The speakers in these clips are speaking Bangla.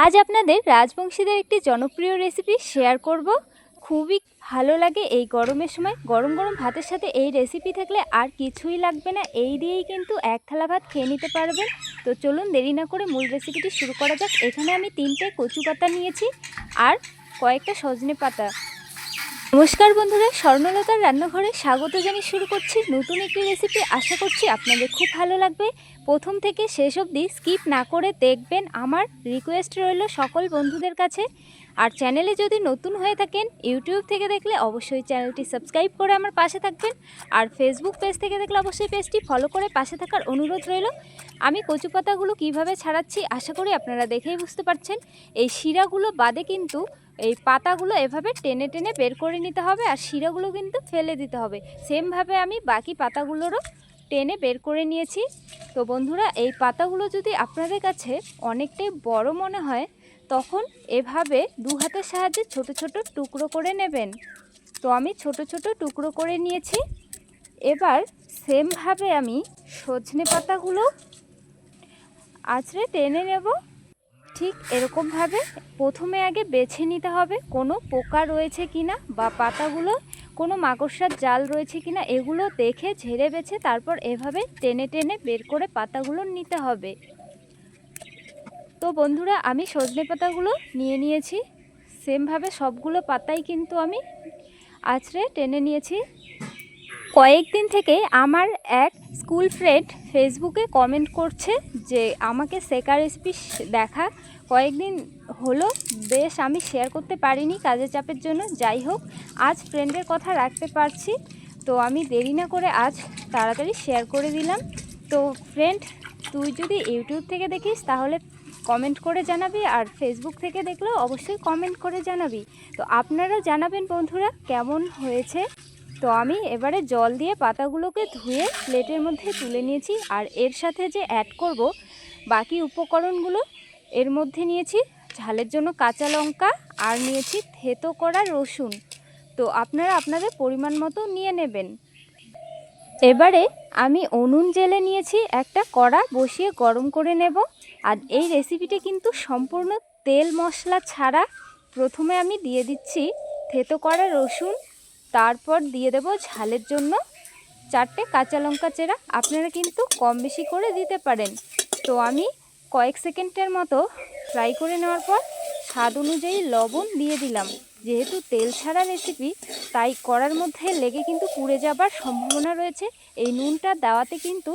আজ আপনাদের রাজবংশীদের একটি জনপ্রিয় রেসিপি শেয়ার করব। খুবই ভালো লাগে এই গরমের সময়। গরম গরম ভাতের সাথে এই রেসিপি থাকলে আর কিছুই লাগবে না। এই দিয়েই কিন্তু এক থালা ভাত খেয়ে নিতে পারবেন। তো চলুন দেরি না করে মূল রেসিপিটি শুরু করা যাক। এখানে আমি তিনটে কচু পাতা নিয়েছি আর কয়েকটা সজনে পাতা। নমস্কার বন্ধুরা, স্বর্ণলতার রান্নাঘরে স্বাগত জানিয়ে শুরু করছি নতুন একটি রেসিপি আশা করছি আপনাদের খুব ভালো লাগবে। প্রথম থেকে শেষ অবধি স্কিপ না করে দেখবেন আমার রিকোয়েস্ট রইল সকল বন্ধুদের কাছে। আর চ্যানেলে যদি নতুন হয়ে থাকেন ইউটিউব থেকে দেখলে অবশ্যই চ্যানেলটি সাবস্ক্রাইব করে আমার পাশে থাকবেন। আর ফেসবুক পেজ থেকে দেখলে অবশ্যই পেজটি ফলো করে পাশে থাকার অনুরোধ রইল। আমি কচু পাতাগুলো কীভাবে ছাড়াচ্ছি, আশা করি আপনারা দেখেই বুঝতে পারছেন। এই শিরাগুলো বাদে কিন্তু এই পাতাগুলো এভাবে টেনে টেনে বের করে নিতে হবে আর শিরাগুলো কিন্তু ফেলে দিতে হবে। সেমভাবে আমি বাকি পাতাগুলোরও টেনে বের করে নিয়েছি। তো বন্ধুরা, এই পাতাগুলো যদি আপনাদের কাছে অনেকটাই বড় মনে হয়, তখন এভাবে দু হাতের সাহায্যে ছোট ছোট টুকরো করে নেবেন। তো আমি ছোট ছোট টুকরো করে নিয়েছি। এবার সেমভাবে আমি সজনে পাতাগুলো আঁচড়ে টেনে নেব। ঠিক এরকমভাবে প্রথমে আগে বেছে নিতে হবে কোনো পোকা রয়েছে কিনা বা পাতাগুলো, কোনো মাকড়সার জাল রয়েছে কিনা, এগুলো দেখে ঝেড়ে বেছে তারপর এভাবে টেনে টেনে বের করে পাতাগুলো নিতে হবে। তো বন্ধুরা, আমি সজনে পাতাগুলো নিয়ে নিয়েছি। সেমভাবে সবগুলো পাতাই কিন্তু আমি আছড়ে টেনে নিয়েছি। কয়েকদিন থেকে আমার এক স্কুল ফ্রেন্ড ফেসবুকে কমেন্ট করছে যে, আমাকে সেকা রেসিপি দেখা কয়েকদিন হলো। বেশ, আমি শেয়ার করতে পারিনি কাজের চাপের জন্য। যাই হোক, আজ ফ্রেন্ডের কথা রাখতে পারছি। তো আমি দেরি না করে আজ তাড়াতাড়ি শেয়ার করে দিলাম। তো ফ্রেন্ড তুই যদি ইউটিউব থেকে দেখিস, তাহলে কমেন্ট করে জানাবি আর ফেসবুক থেকে দেখলেও অবশ্যই কমেন্ট করে জানাবি। তো আপনারা জানাবেন বন্ধুরা, কেমন হয়েছে? তো আমি এবারে জল দিয়ে পাতাগুলোকে ধুয়ে প্লেটের মধ্যে তুলে নিয়েছি আর এর সাথে যে অ্যাড করব বাকি উপকরণগুলো, এর মধ্যে নিয়েছি ঝালের জন্য কাঁচা লঙ্কা আর নিয়েছি থেতো করা রসুন। তো আপনারা আপনাদের পরিমাণ মতো নিয়ে নেবেন। এবারে আমি উনুন জেলে নিয়েছি একটা কড়া বসিয়ে গরম করে নেব। আর এই রেসিপিটি কিন্তু সম্পূর্ণ তেল মশলা ছাড়া প্রথমে আমি দিয়ে দিচ্ছি থেতো করা রসুন তারপর দিয়ে দেব ঝালের জন্য চারটে কাঁচা লঙ্কা চেরা। আপনারা কিন্তু কম বেশি করে দিতে পারেন। তো আমি কয়েক সেকেন্ডের মতো ফ্রাই করে নেওয়ার পর স্বাদ অনুযায়ী লবণ দিয়ে দিলাম। যেহেতু তেল ছাড়া রেসিপি তাই করার মধ্যে লেগে কিন্তু পুড়ে যাবার সম্ভাবনা রয়েছে। এই নুনটা দেওয়াতে কিন্তু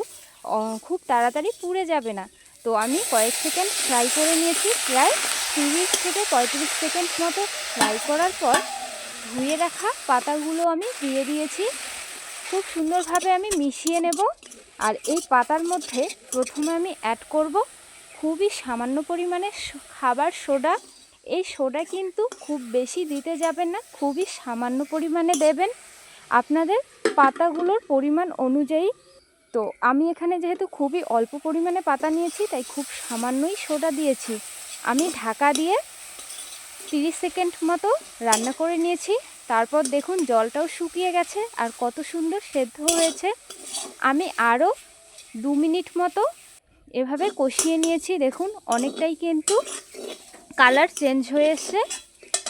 খুব তাড়াতাড়ি পুড়ে যাবে না। তো আমি কয়েক সেকেন্ড ফ্রাই করে নিয়েছি। প্রায় তিরিশ থেকে পঁয়ত্রিশ সেকেন্ড মতো ফ্রাই করার পর ধুয়ে রাখা পাতাগুলো আমি দিয়ে দিয়েছি। খুব সুন্দরভাবে আমি মিশিয়ে নেব। আর এই পাতার মধ্যে প্রথমে আমি অ্যাড করব খুবই সামান্য পরিমাণে খাবার সোডা। এই সোডা কিন্তু খুব বেশি দিতে যাবেন না, খুবই সামান্য পরিমাণে দেবেন। আপনাদের পাতাগুলোর পরিমাণ অনুযায়ী। তো আমি এখানে যেহেতু খুবই অল্প পরিমাণে পাতা নিয়েছি, তাই খুব সামান্যই সোডা দিয়েছি। আমি ঢাকা দিয়ে তিরিশ সেকেন্ড মতো রান্না করে নিয়েছি। তারপর দেখুন জলটাও শুকিয়ে গেছে আর কত সুন্দর সেদ্ধ হয়েছে। আমি আরও দু মিনিট মতো এভাবে কষিয়ে নিয়েছি। দেখুন অনেকটাই কিন্তু কালার চেঞ্জ হয়ে এসছে।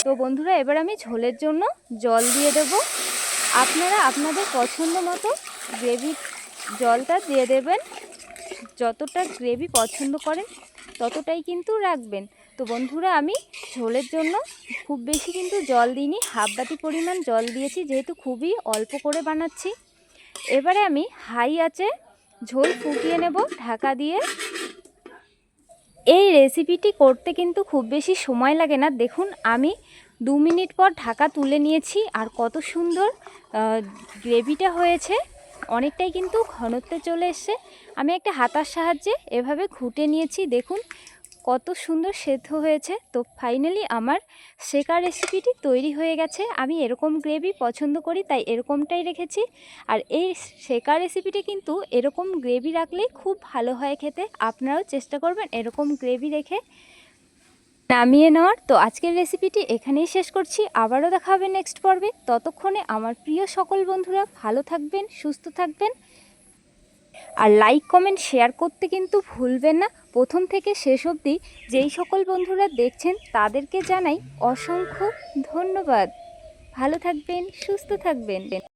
তো বন্ধুরা, এবার আমি ঝোলের জন্য জল দিয়ে দেব। আপনারা আপনাদের পছন্দ মতো গ্রেভি জলটা দিয়ে দেবেন। যতটা গ্রেভি পছন্দ করেন ততটাই কিন্তু রাখবেন। তো বন্ধুরা, আমি ঝোলের জন্য খুব বেশি কিন্তু জল দিইনি। হাফ বাটি পরিমাণ জল দিয়েছি, যেহেতু খুবই অল্প করে বানাচ্ছি। এবারে আমি হাই আছে ঝোল ফুটিয়ে নেব ঢাকা দিয়ে। এই রেসিপিটি করতে কিন্তু খুব বেশি সময় লাগে না। দেখুন, আমি দু মিনিট পর ঢাকা তুলে নিয়েছি, আর কত সুন্দর গ্রেভিটা হয়েছে। অনেকটাই কিন্তু ঘনত্বে চলে এসছে। আমি একটা হাতার সাহায্যে এভাবে ঘুটে নিয়েছি। দেখুন কত সুন্দর সেদ্ধ হয়েছে। তো ফাইনালি আমার শেকা রেসিপিটি তৈরি হয়ে গেছে। আমি এরকম গ্রেভি পছন্দ করি, তাই এরকমটাই রেখেছি। আর এই শেকা রেসিপিটি কিন্তু এরকম গ্রেভি রাখলেই খুব ভালো হয় খেতে। আপনারাও চেষ্টা করবেন এরকম গ্রেভি রেখে নামিয়ে নেওয়ার। তো আজকের রেসিপিটি এখানেই শেষ করছি। আবারও দেখা হবে নেক্সট পর্বে। ততক্ষণে আমার প্রিয় সকল বন্ধুরা ভালো থাকবেন, সুস্থ থাকবেন। আর লাইক কমেন্ট শেয়ার করতে কিন্তু ভুলবেন না। প্রথম থেকে শেষ অবধি যেই সকল বন্ধুরা দেখছেন তাদেরকে জানাই অসংখ্য ধন্যবাদ। ভালো থাকবেন, সুস্থ থাকবেন।